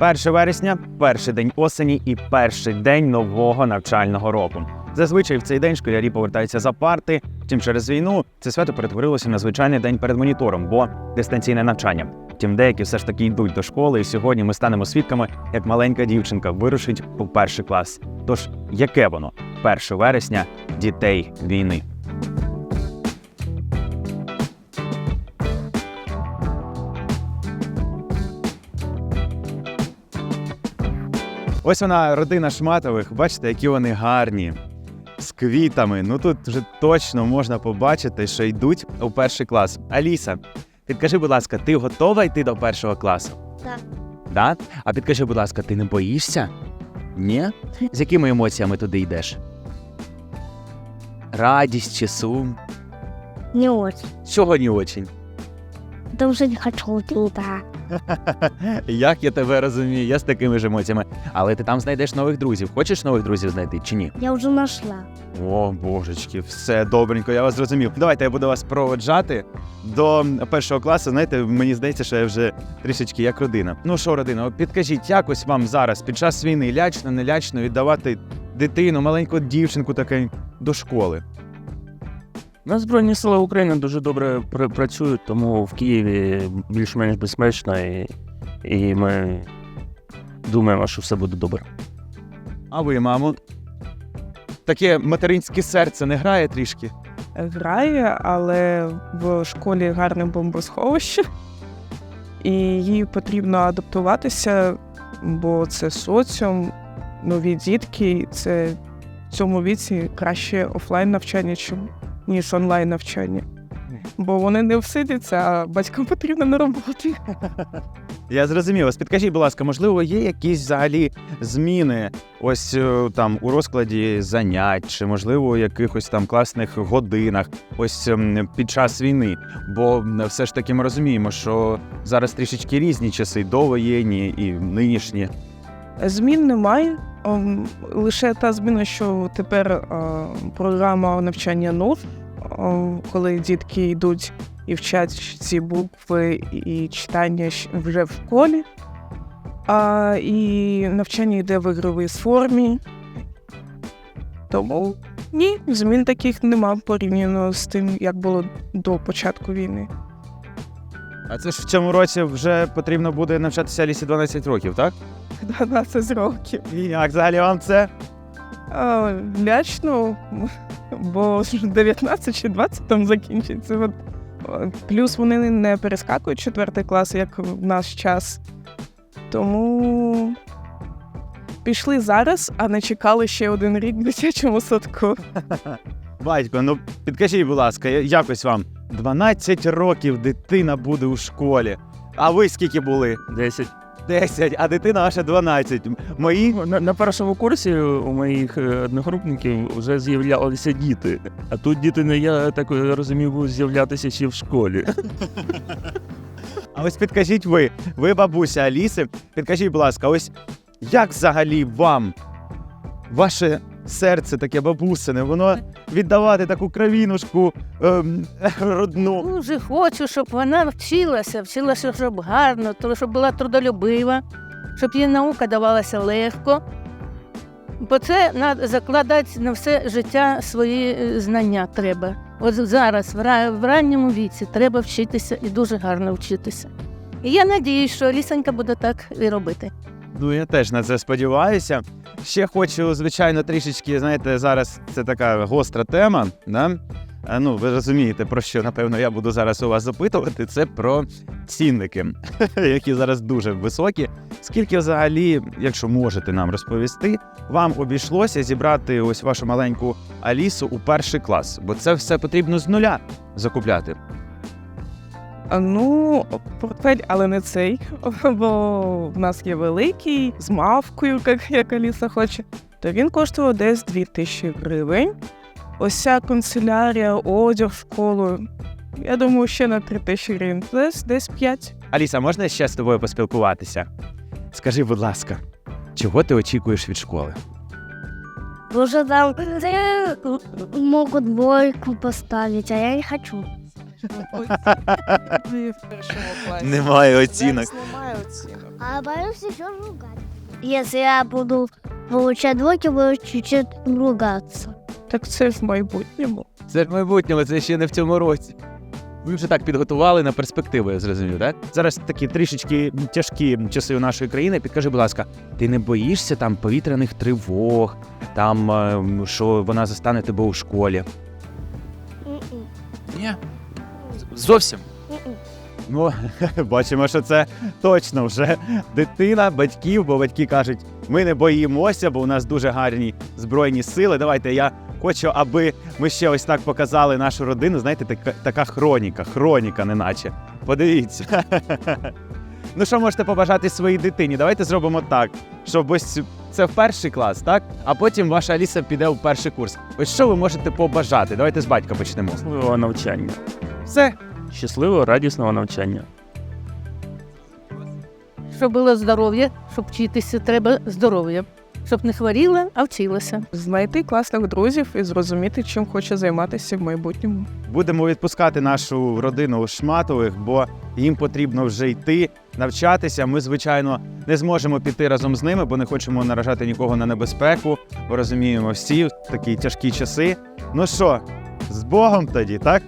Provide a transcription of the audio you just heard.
1 вересня перший день осені і перший день нового навчального року. Зазвичай в цей день школярі повертаються за парти. Втім, через війну це свято перетворилося на звичайний день перед монітором, бо дистанційне навчання. Втім, деякі все ж таки йдуть до школи, і сьогодні ми станемо свідками, як маленька дівчинка вирушить у перший клас. Тож, яке воно 1 вересня дітей війни? Ось вона, родина Шматових. Бачите, які вони гарні. З квітами. Ну тут вже точно можна побачити, що йдуть у перший клас. Аліса, підкажи, будь ласка, ти готова йти до першого класу? Так. Да? А підкажи, будь ласка, ти не боїшся? Ні? З якими емоціями туди йдеш? Радість чи сум? Не очень. Чого не очень? Да уже не хочу туда. Як я тебе розумію, я з такими ж емоціями. Але ти там знайдеш нових друзів. Хочеш нових друзів знайти чи ні? Я уже нашла. О, божечки, все добренько, я вас зрозумів. Давайте я буду вас проводжати до першого класу. Знаєте, мені здається, що я вже трішечки як родина. Ну що, родина, підкажіть, якось вам зараз під час війни лячно, не лячно віддавати дитину, маленьку дівчинку таке до школи. На Збройні Сили України дуже добре пр- працюють, тому в Києві більш-менш безпечно, і, і ми думаємо, що все буде добре. А ви, мамо? Таке материнське серце не грає трішки. грає, але в школі гарне бомбосховище, і їй потрібно адаптуватися, бо це соціум, нові дітки, і це в цьому віці краще офлайн навчання, чим- ніж онлайн навчання. Бо вони не всидяться, а батькам потрібно на роботі. Я зрозумів вас. Підкажіть, будь ласка, можливо, є якісь взагалі зміни ось е, там у розкладі занять, чи можливо у якихось там класних годинах, ось ем, під час війни? Бо все ж таки ми розуміємо, що зараз трішечки різні часи, довоєнні і нинішні. Змін немає. Лише та зміна, що тепер е, програма навчання о, коли дітки йдуть і вчать ці букви і читання вже в школі, а, і навчання йде в ігровій формі. Тому ні, змін таких нема порівняно з тим, як було до початку війни. А це ж в цьому році вже потрібно буде навчатися Алісі 12 років, так? 12 років. І як взагалі вам це? Лячно, бо ж 19 чи 20 там закінчиться. От. Плюс вони не перескакують четвертий клас, як в наш час. Тому пішли зараз, а не чекали ще один рік в дитячому садку. Батько, ну підкажіть, будь ласка, якось вам 12 років дитина буде у школі. А ви скільки були? 10. 10, а дитина ваша 12. Мої На, на першому курсі у моїх е, одногрупників вже з'являлися діти. А тут діти не я так розумію, будуть з'являтися ще в школі. А ось підкажіть ви, ви бабуся Аліси, підкажіть, будь ласка, ось як взагалі вам ваше серце таке бабусине, воно віддавати таку кровінушку ем, родну. Дуже хочу, щоб вона вчилася, вчилася, щоб гарно, то щоб була трудолюбива, щоб їй наука давалася легко. Бо це закладати на все життя свої е, знання треба. От зараз, в, ранньому віці, треба вчитися і дуже гарно вчитися. І я надіюсь, що Лісенька буде так і робити. Ну, я теж на це сподіваюся. Ще хочу, звичайно, трішечки, знаєте, зараз це така гостра тема. Да? Ну, ви розумієте, про що, напевно, я буду зараз у вас запитувати. Це про цінники, які зараз дуже високі. Скільки взагалі, якщо можете нам розповісти, вам обійшлося зібрати ось вашу маленьку Алісу у перший клас? Бо це все потрібно з нуля закупляти. Ну, портфель, але не цей, бо в нас є великий з мавкою, як, як Аліса хоче. То він коштував десь 2000 гривень. Ось ця канцелярія, одяг в школу. Я думаю, ще на 3000 гривень. Десь десь 5. Аліса, можна ще з тобою поспілкуватися? Скажи, будь ласка, чого ти очікуєш від школи? Уже там могут двойку поставить, а я не хочу. В першому класі. Немає оцінок. Зараз немає оцінок. А боюсь еще ругать. Если я буду получать двойки, буду чуть-чуть ругаться. Так це в майбутньому. Це ж майбутнє, це ще не в цьому році. Ви вже так підготували на перспективу, я зрозумів, так? Зараз такі трішечки тяжкі часи у нашої країни. Підкажи, будь ласка, ти не боїшся там повітряних тривог, там е, що вона застане тебе у школі? Ні. Зовсім. Ну, бачимо, що це точно вже дитина батьків, бо батьки кажуть, ми не боїмося, бо у нас дуже гарні збройні сили. Давайте я хочу, аби ми ще ось так показали нашу родину. Знаєте, така, така хроніка, хроніка, неначе. Подивіться. Ну, що можете побажати своїй дитині? Давайте зробимо так, щоб ось це в перший клас, так? А потім ваша Аліса піде в перший курс. Ось що ви можете побажати? Давайте з батька почнемо. Навчання. Все, Щасливого, радісного навчання. Щоб було здоров'я, щоб вчитися, треба здоров'я. Щоб не хворіла, а вчилася. Знайти класних друзів і зрозуміти, чим хоче займатися в майбутньому. Будемо відпускати нашу родину Шматових, бо їм потрібно вже йти, навчатися. Ми, звичайно, не зможемо піти разом з ними, бо не хочемо наражати нікого на небезпеку. Бо розуміємо всі в такі тяжкі часи. Ну що, з Богом тоді, так?